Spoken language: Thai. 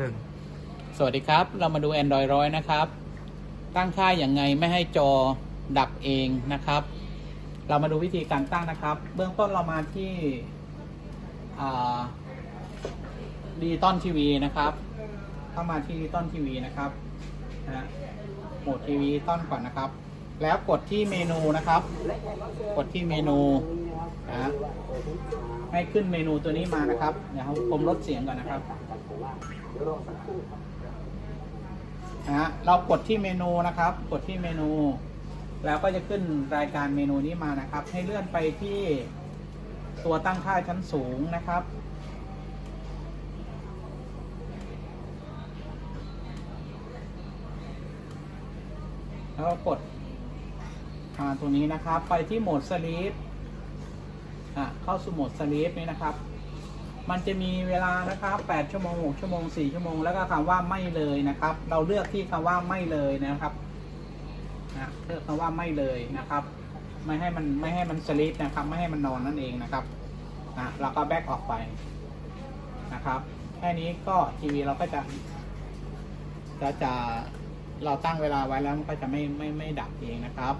หนึ่งสวัสดีครับ เรามาดู Android ร้อยนะครับ ตั้งค่าอย่างไงไม่ให้จอดับเองนะครับ เรามาดูวิธีการตั้งนะครับ เบื้องต้นเรามาที่ดีตอนทีวีนะครับ เข้ามาที่ดีตอนทีวีนะครับนะโหมดทีวีต้อนก่อนนะครับ แล้วกดที่เมนูนะครับ กดที่เมนู นะให้ขึ้นเมนูตัวนี้มานะครับเดี๋ยวผมลดเสียงก่อนนะครับนะฮะเรากดที่เมนูนะครับ กดที่เมนู แล้วก็จะขึ้นรายการเมนูนี้มานะครับ ให้เลื่อนไปที่ตัวตั้งค่าชั้นสูงนะครับแล้วก็กดตรงนี้นะครับ ไปที่โหมดสลีป อะเข้าสู่โหมดสลีปนี้นะครับ มันจะมีเวลานะครับ8ชั่วโมง6ชั่วโมง4ชั่วโมง แล้วก็คำว่าไม่เลยนะครับ เราเลือกที่คำว่าไม่เลยนะครับนะเลือกคำว่าไม่เลยนะครับ ไม่ให้มันไม่ให้มันสลิปนะครับ ไม่ให้มันนอนนั่นเองนะครับนะเราก็แบ็กออกไปนะครับแค่นี้ก็ทีวีเราก็จะจะจะเราตั้งเวลาไว้แล้วมันก็จะไม่ไม่ไม่ดับเองนะครับ